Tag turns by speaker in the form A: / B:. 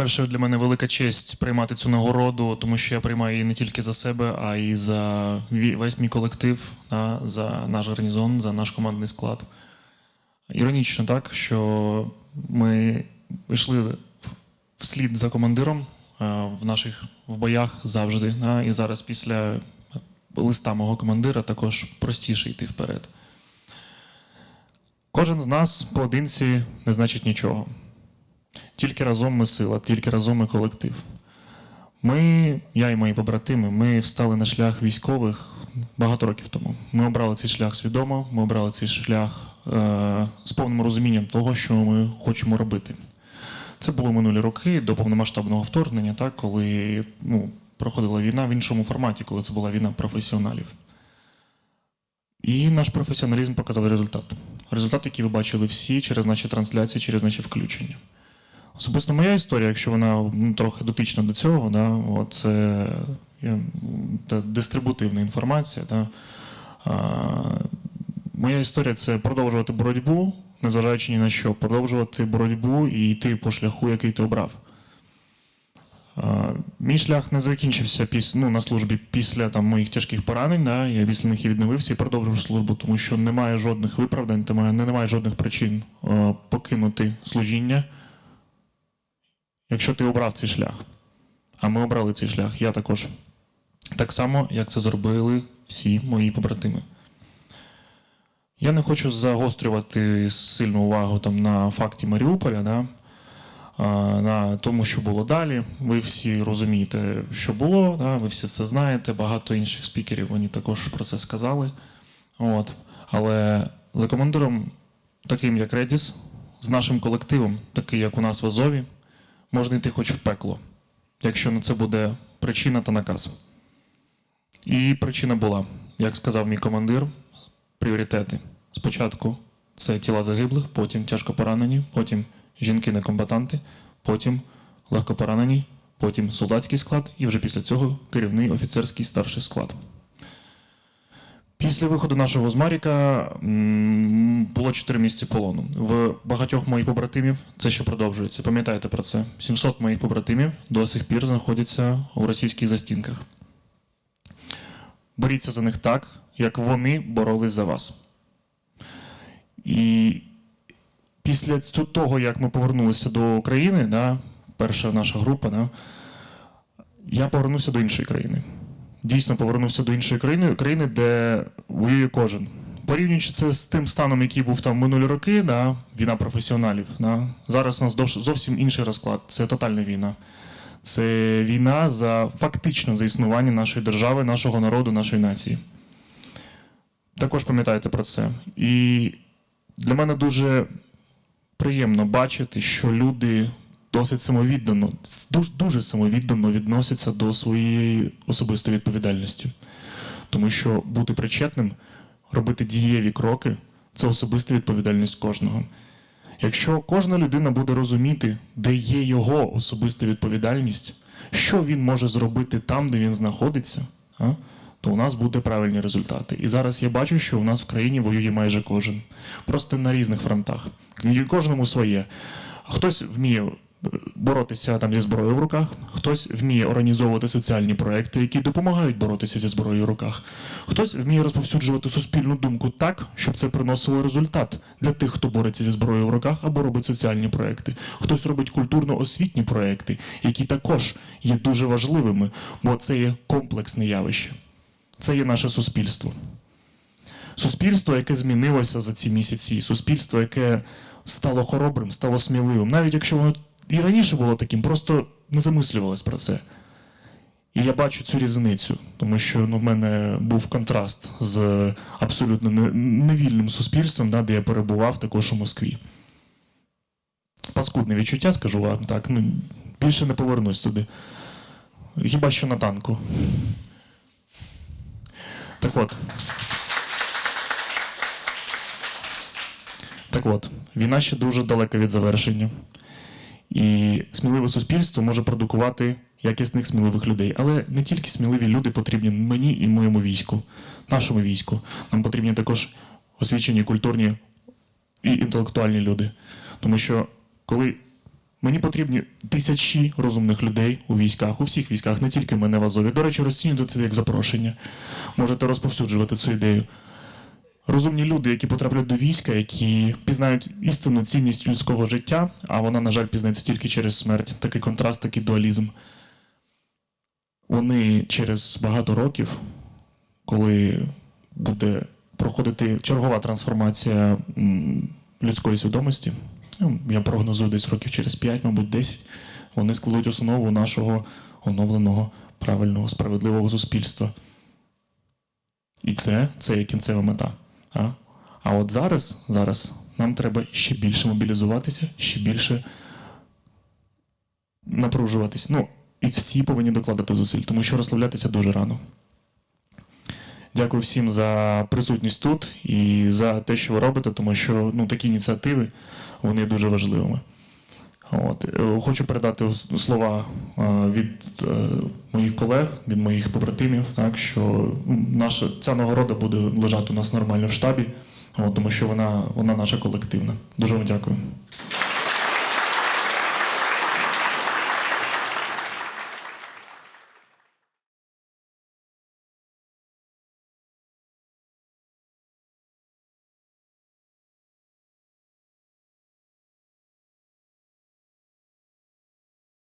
A: По-перше, для мене велика честь приймати цю нагороду, тому що я приймаю її не тільки за себе, а й за весь мій колектив, за наш гарнізон, за наш командний склад. Іронічно так, що ми йшли вслід за командиром е, в наших в боях завжди. І зараз після листа мого командира також простіше йти вперед. Кожен з нас поодинці не значить нічого. Тільки разом ми сила, тільки разом ми колектив. Ми, я і мої побратими, ми встали на шлях військових багато років тому. Ми обрали цей шлях свідомо, ми обрали цей шлях е, з повним розумінням того, що ми хочемо робити. Це було минулі роки до повномасштабного вторгнення, так, коли ну, проходила війна в іншому форматі, коли це була війна професіоналів. І наш професіоналізм показав результат. Результат, який ви бачили всі через наші трансляції, через наші включення. Особисто моя історія, якщо вона ну, трохи дотична до цього, да, це дистрибутивна інформація. Да, а, моя історія це продовжувати боротьбу, незважаючи ні на що, продовжувати боротьбу і йти по шляху, який ти обрав. Мій шлях не закінчився піс, ну, на службі після там, моїх тяжких поранень. Да, я після них і відновився і продовжив службу, тому що немає жодних виправдань, немає, немає жодних причин покинути служіння якщо ти обрав цей шлях. А ми обрали цей шлях, я також. Так само, як це зробили всі мої побратими. Я не хочу загострювати сильну увагу там, на факті Маріуполя, да? на тому, що було далі. Ви всі розумієте, що було, да? ви всі це знаєте. Багато інших спікерів вони також про це сказали. От. Але за командиром, таким як Редіс, з нашим колективом, такий як у нас в Азові, можна йти хоч в пекло, якщо на це буде причина та наказ. І причина була, як сказав мій командир, пріоритети. Спочатку це тіла загиблих, потім тяжко поранені, потім жінки-некомбатанти, потім легкопоранені, потім солдатський склад, і вже після цього керівний офіцерський старший склад. Після виходу нашого з Маріка було 4 місяці полону. В багатьох моїх побратимів це ще продовжується. Пам'ятайте про це. 700 моїх побратимів до сих пір знаходяться у російських застінках. Боріться за них так, як вони боролись за вас. І після того, як ми повернулися до України, да, перша наша група, да, я повернувся до іншої країни дійсно повернувся до іншої країни, країни, де воює кожен. Порівнюючи це з тим станом, який був там минулі роки, да, війна професіоналів. Да, зараз у нас зовсім інший розклад. Це тотальна війна. Це війна за фактично за існування нашої держави, нашого народу, нашої нації. Також пам'ятайте про це. І для мене дуже приємно бачити, що люди досить самовіддано, дуже, дуже самовіддано відносяться до своєї особистої відповідальності. Тому що бути причетним, робити дієві кроки це особиста відповідальність кожного. Якщо кожна людина буде розуміти, де є його особиста відповідальність, що він може зробити там, де він знаходиться, то у нас будуть правильні результати. І зараз я бачу, що у нас в країні воює майже кожен. Просто на різних фронтах. Кожному своє. Хтось вміє боротися там зі зброєю в руках, хтось вміє організовувати соціальні проекти, які допомагають боротися зі зброєю в руках. Хтось вміє розповсюджувати суспільну думку так, щоб це приносило результат для тих, хто бореться зі зброєю в руках або робить соціальні проекти. Хтось робить культурно-освітні проекти, які також є дуже важливими, бо це є комплексне явище. Це є наше суспільство. Суспільство, яке змінилося за ці місяці, суспільство, яке стало хоробрим, стало сміливим, навіть якщо воно і раніше було таким, просто не замислювалось про це. І я бачу цю різницю, тому що ну, в мене був контраст з абсолютно невільним суспільством, да, де я перебував також у Москві. Паскудне відчуття, скажу вам так. Ну, більше не повернусь туди. Хіба що на танку. Так от. Так от, війна ще дуже далека від завершення. І сміливе суспільство може продукувати якісних сміливих людей. Але не тільки сміливі люди потрібні мені і моєму війську, нашому війську. Нам потрібні також освічені, культурні і інтелектуальні люди. Тому що коли Мені потрібні тисячі розумних людей у військах, у всіх військах, не тільки мене в Азові. До речі, розцінюйте це як запрошення. Можете розповсюджувати цю ідею. Розумні люди, які потраплять до війська, які пізнають істинну цінність людського життя, а вона, на жаль, пізнається тільки через смерть. Такий контраст, такий дуалізм. Вони через багато років, коли буде проходити чергова трансформація людської свідомості, ну, я прогнозую десь років через 5, мабуть, 10, вони складуть основу нашого оновленого, правильного, справедливого суспільства. І це, це є кінцева мета. А? а от зараз, зараз нам треба ще більше мобілізуватися, ще більше напружуватись. Ну, і всі повинні докладати зусиль, тому що розслаблятися дуже рано. Дякую всім за присутність тут і за те, що ви робите, тому що ну, такі ініціативи вони дуже важливими. От. е, Хочу передати слова е, від е, моїх колег, від моїх побратимів, так, що наша, ця нагорода буде лежати у нас нормально в штабі, от, тому що вона, вона наша колективна. Дуже вам дякую.